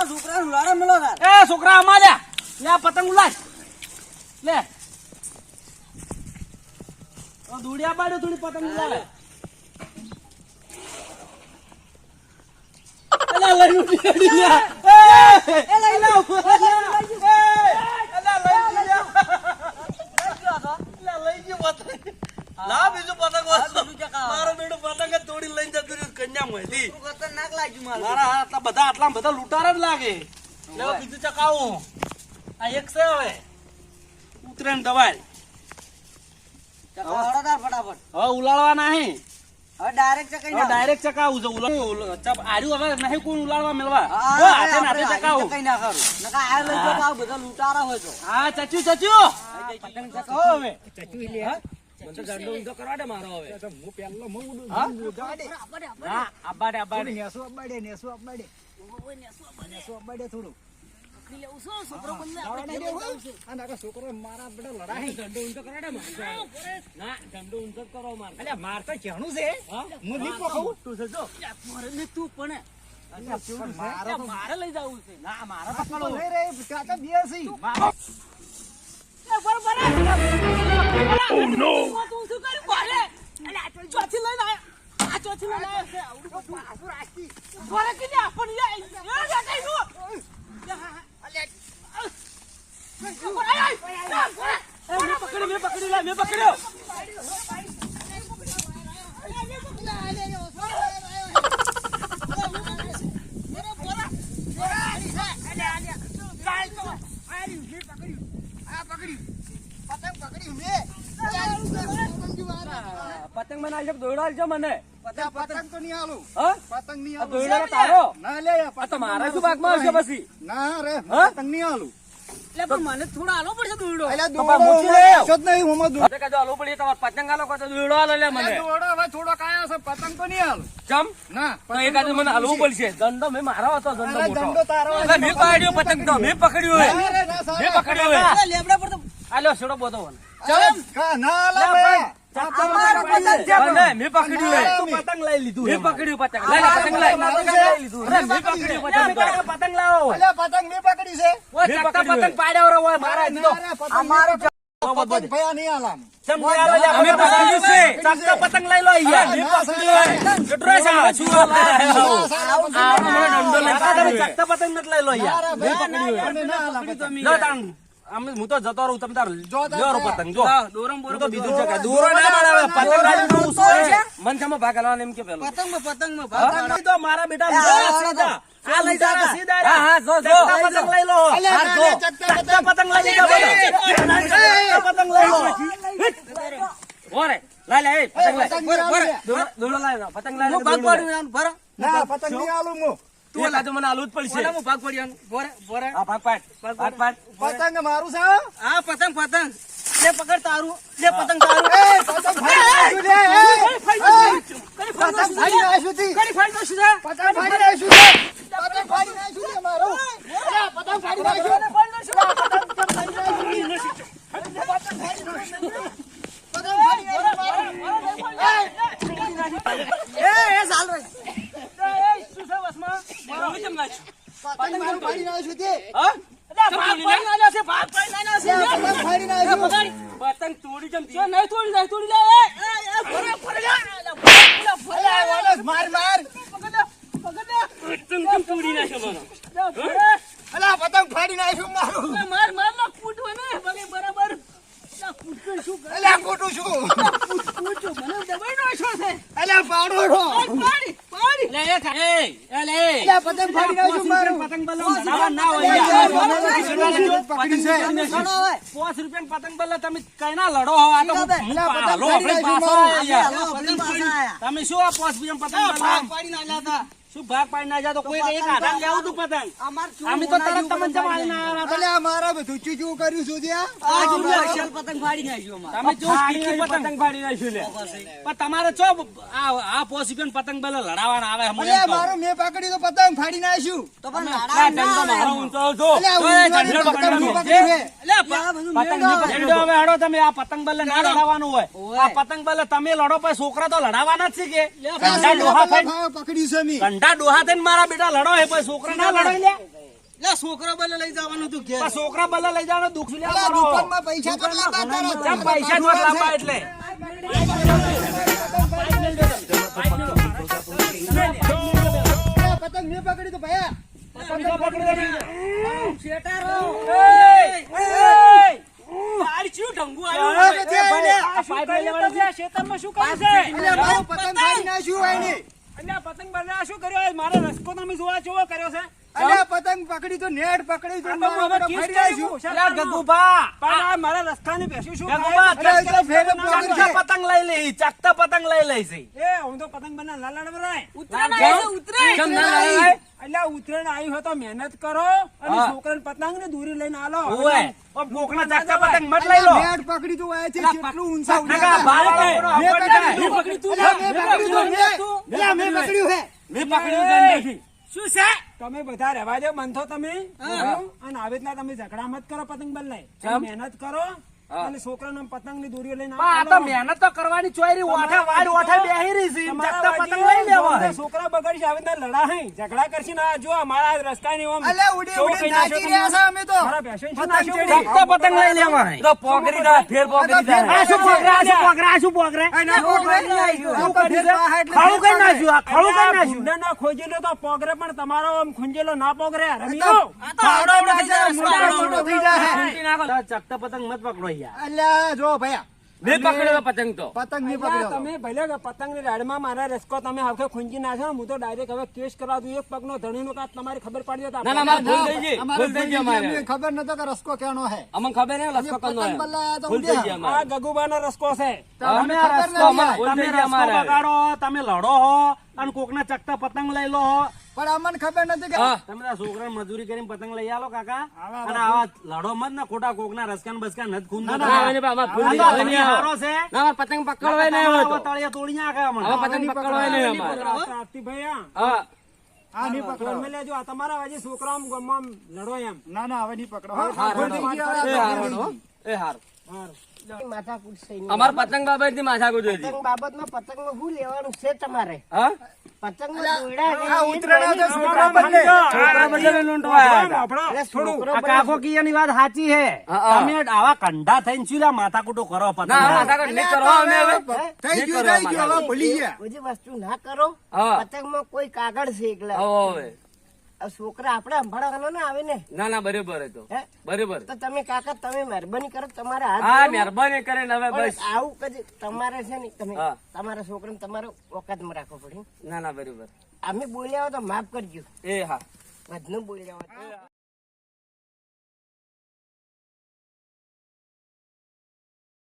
પેલા છોકરાને ઉલાડો તાર. એ છોકરા અમાર્યા લે આ પતંગ ઉલાડ. લે. દોડિયા પાડ્યો થોડી પતંગ ઉલાડે. લઈ લઈ લઈ લઈ ગયો પતંગ. મારો બેટો પતંગ તોડી લઈને રહ્યું કન્યા ખતરનાક લાગ્યું મારું. મારા આટલા બધા આટલા બધા લૂંટારા જ લાગે. લેવો બીજું ચકાવું આ એક છે હવે. ઉતરે ને દબાય. ફટાફટ. હવે ઉલાળવા નહીં. હવે direct ચકાઈ હવે ડાયરેક્ટ ચકાવું છે. ઉલા- ઉલા- ચપ- આર્યું હવે નહીં કોઈ ઉલાળવા મેળવા. હાથે ને ચકાવું. ચકાઈ આ લઈ બધા લૂંટારા હોય તો. હા ચચ્યું ચચ્યું. ચકાવો હવે. હા આબાડે આબાડે માર તો ચેણું છે. હું? લીપો ખાઉં તું પણ. મારે લઈ જવું છે. ના મારે બે છે. મેં પકડી મેં પકડી લે મેં. પકડ્યો પતંગ મને દોડો આલજો મને. પતંગ તો નહીં આલું. પતંગ નહીં આલું. દોયડો તારો. ના લે આ શું ભાગમાં આવશે પછી? ના રે પતંગ નહીં આલું. મને થોડા આલો પડશે દોડો નહીં હું આલુ પડી તમારે પતંગ આલો કાજો દોડો આલો લે મને. દોડો હવે થોડો કાયા છે પતંગ તો નહીં આલો. ચમ ના તો એ કાજો મને હાલવું પડશે. દંડો મેં મારો હતો દંડો મોટો. દંડો તારો મેં પાડ્યો પતંગ તો મેં પકડ્યો હે ના રે, મેં પકડ્યો લેબડા પર તો આલ્યો છોડો બોધો મને. ચમ. લઈ લો આલે બે. અમારો પતંગ છે. મને મેં હે તું પતંગ મેં પતંગ લે પતંગ છે. મેં પતંગ પતંગ પતંગ મેં છે પતંગ પતંગ. પતંગ લ્યા, અમે પતંગ લઈ લો મેં હે? શું હે. પતંગ લો મેં હે પતંગ. લો હું તો જતો રહું તમે તાર જો લ્યો. પતંગ જો હું તો બીજું છે? કે દોરો ના બનાવે પતંગ ગાડીનો ઉસો છે? મન છે ભાગ આલવાનો એમ કે પેલો? પતંગમાં પતંગમાં ભાગ પતંગ નહીં તો મારા બેટા લો સીધા. આ લઈ. જા સીધા. હા હા જો જો. પતંગ લઈ લો. હા જો. પતંગ. લઈ બધા. પતંગ લઈ લો. ઓરે લાય લે એ પતંગ લાય. પતંગ લે. લાય લો, પતંગ લાય હું ભાગ પાડું એનું, ભરો. ના પતંગ નહીં આલું હું. તું એ તો મને આલુ જ પડશે ઓલા હું ભાગ પાડ્યું બોરે બોરે આ ભાગ પાડ ભાગ પાડ પતંગ મારું છે આ પતંગ પતંગ લે પકડ તારું લે પતંગ તારું એ પતંગ ફાડી નાખ્યું છે, એ. પતંગ ફાડી નાખ્યું. કડી ફાડી જા. પતંગ ફાડી નાખ્યું પતંગ ફાડી નાખ્યું મારું. અલ્યા, પતંગ ફાડી નાખ્યું. પતંગ ફાડી નાખ્યું. પતંગ ફાડી નાખ્યું. પતંગ ફાડી નાખ્યું એ, એ એ ચાલ રે. પતંગ મારું ફાડી નાખ્યું પતંગ ફાડી તોડી જમ નહીં તોડી જાય, તોડી જાય. માર માર. પકડ લે, પકડ. લે. પતંગ તોડી નાખ્યો મારો. અલ્યા, પતંગ ફાડી નાખ્યું મારું અલા, માર, માર, લા, કૂટવું ને, ભલે બરાબર. લા, કૂટવું શું કરે? અલ્યા ખોટું શું કૂટવું, મને દબાઈ નાખ્યો છે. અલ્યા પાડો છો. પાડી, પાડી. લે એ ખા- એ એ લે અલ્યા પતંગ ફાડી નાખ્યું મારું પતંગ બલ્લો ના ના હોય અલ્યા, યાર. અલ્યા, પકડી છે ઘણો હોય. પાંચ રૂપિયા પતંગ બલ્લા તમે કઈ ના લડો હો આ તો હું- હું અલ્યા, પતંગ હાલો, ફાડી આપણે આયા યાર. હાલો, આપણે પાછા આયા. તમે શું આ પાંચ રૂપિયા પતંગ બલ્લા ભાગ પાડીને આલ્યા હતા. શું ભાગ પાડી ના તો કોઈ એક આધાર લેવું તું પતંગ. અમે તો તરત તમને જમાડી ના આવ્યા હતા. અલ્યા બધું ચૂચું કર્યું છું ત્યાં આ અસલ પતંગ ફાડી નાખ્યું અમારે. તમે જો કીકી પતંગ પાડી નાખ્યું લે. પણ તમારે ચો આ આ પતંગ બલ્લા લડાવવાના આવે. મારું મેં પકડ્યું તો પતંગ ફાડી નાખ્યું. તો પણ ના, મારો ઊંચો જો. પતંગ પતંગ હવે હડો તમે આ પતંગ બલ્લે ના લડાવવાનું હોય. આ પતંગ બલ્લે તમે લડો પછી છોકરા તો લડાવવાના જ છે કે. પકડ્યું છે મેં. કંઢા ડોહા થઈને મારા બેટા લડો હે ભાઈ છોકરા ના લડો. લે. છોકરા બલે લઈ જવાનું તું છોકરા બલ્લા લઈ જવાનો દુઃખ લે દુકાનમાં પૈસા કેટલા એટલે. પતંગ મેં પકડી તો ભયા. છે? આ શું પતંગ નાખ્યું હોય અલ્યા પતંગ બનાવ્યા શું કર્યો? મારો રસ્કો તમે જોવા કેવો કર્યો છે. અલા, પતંગ પકડી તો નેટ પકડી તો મારો હવે પતંગ કિસ ફાડી કર્યું. ગગુભા પણ આ મારા રસ્તાને બેસ્યું શું ગગુભા ખાય? અરે, એ તો ફેરે પકડી છે. ચકતા પતંગ લઈ લે ચકતા પતંગ લઈ લે છે એ હું તો પતંગ બના લાલાડ ભરાય ઉતરાયણ આવી છે, કેમ ના લડાય? એટલે ઉતરેણ આવ્યું હોય તો મહેનત કરો અને. છોકરાને પતંગ ને દૂરી લઈને આલો પતંગ મત લઈ લો નેટ પકડી તો આય છે કેટલું ઊંચા નકા મેં પકડ્યું. હપટ મેં પકડ્યું તો મેં. પકડ્યું હે મેં પકડ્યું તને શું છે તમે બધા રહેવા દો મંથો તમે? અને આવી રીતના તમે ઝઘડા મત કરો પતંગ બદલાય? મહેનત કરો અને છોકરાને પતંગની દોરીઓ લઈને પણ આ તો મહેનત તો કરવાની ચોરી ઓઠા વાડ ઓઠા બેહી રહી છે ચકતા પતંગ લઈ લેવા. છોકરા બગડશે આવી રીતના લડા હે. ઝઘડા કરશે ને જો અમારા રસ્તા ની ઓમ અલા, ઉડી ઉડી નાચી રહ્યા છે અમે તો. મારા ભેંસોને શું પતંગ નાખ્યું? પતંગ લઈ લેવા તો પોગરી દા ફેર પોગરી દા આ શું પોગરે આ શું પોગરે આ શું પોગરે આ ના પોગરે. આ તો ફેર પાહે એટલે ખાવું કઈ નાખ્યું આ ખાવું કઈ આ નાખ્યું ગુંડાનો ખોજેલો તો પોગરે પણ તમારો ખુંજેલો ના પોગરે રમીઓ મોટો થઈ જાય. ચકતા પતંગ મત પકડો યાર. અલ્યા, જો ભયા મેં પકડ્યો પતંગ તો. પતંગ નહીં પકડ્યો. તમે ભલે પતંગની રાડમાં મારા રસ્કો તમે હવે ખૂંચી નાખો હું તો ડાયરેક્ટ હવે કેસ કરાવ દઉં એક પગનો ધણીનો કાચ તમારી ખબર પડી જતા ના, ના, ભૂલ થઈ ગઈ. ભૂલ થઈ ગઈ ભૂલ થઈ ગઈ. અમારે. ખબર નતો કે રસ્કો કેનો હે. અમને ખબર નહીં ભૂલ થઈ ગઈ અમારે. આ ગગુબાનો રસ્કો છે. તમે નથી. અમારે- તમે રસ્તો બગાડો તમે લડો હો અને કોકના ચકતા પતંગ લઈ લો હો. પણ અમને ખબર નથી કે તમે છોકરા મજૂરી કરીને પતંગ લઈ આલો કાકા. અને આવા લડો મત ને ખોટા કોકના રસકાન બસકાન નથી છે. પતંગ પકડવાય નહીં. તળિયા તોડી નાખે પતંગ પકડવાય નહીં ભાઈ આ. હા હા નહીં પકડો. તમે લેજો. આ તમારા હજી છોકરા ગમવા લડો એમ. ના ના હવે નહીં પકડો. એ હાર. હાર. અમાર પતંગ બાબતની માથાકૂટ હતી પતંગ શું લેવાનું છે તમારે? વાત સાચી હે. તમે આવા કંડા થઈને શું માથાકૂટો કરો પતંગ? ના કરો અમે હવે. થઈ ગયું થઈ ગયું હવે ભૂલી ગયા. વસ્તુ ના કરો. પતંગમાં કોઈ કાગળ છે એકલા. છોકરા આપણે સંભાળવાનો ના આવે ને? ના ના બરોબર હતો. તો બરોબર. તો તમે કાકા તમે મહેરબાની કરો તમારે હાથ હા. મહેરબાની કરીને હવે બસ. આવું કદી તમારે છે ને તમે. તમારા છોકરાને તમારે ઓકાતમાં રાખવો પડે. ના ના બરોબર. અમે બોલ્યા હોય તો માફ કરજો. એ હા. બધું બોલ્યા હોય તો.